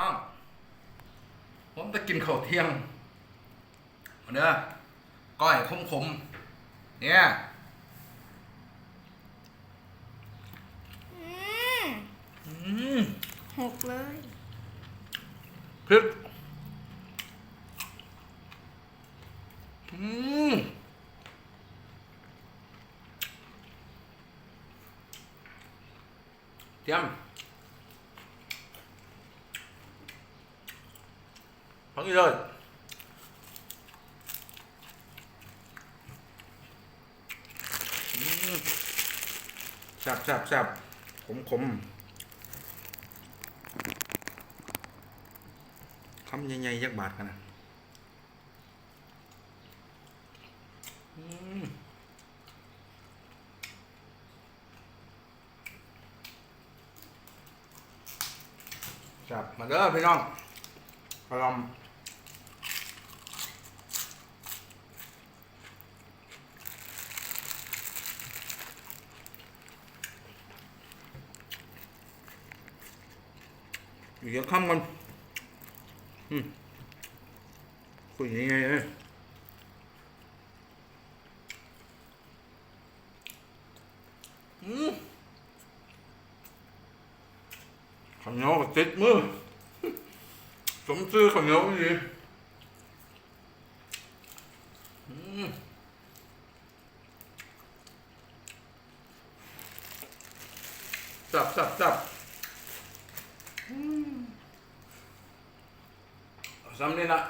น้อง ผมจะกินข้าวเที่ยงมาเด้อก้อยขมขมๆเนี่ยอืมอืมหกเลยพริกอืมเตรียม พักอีเลยอืมแซ่บแซ่บแซ่บขมขมคำใหญ่ๆยักบาทกันนะจับมาเด้อพี่น้องพลอม เดี๋ยวข้ามกันอืมคุยยังไงเอ้ยอืมข้าวเหนียวก็ติดมือสมชื่อข้าวเหนียวดีอืมจับจับจับ อืมซ้ำนี่ละ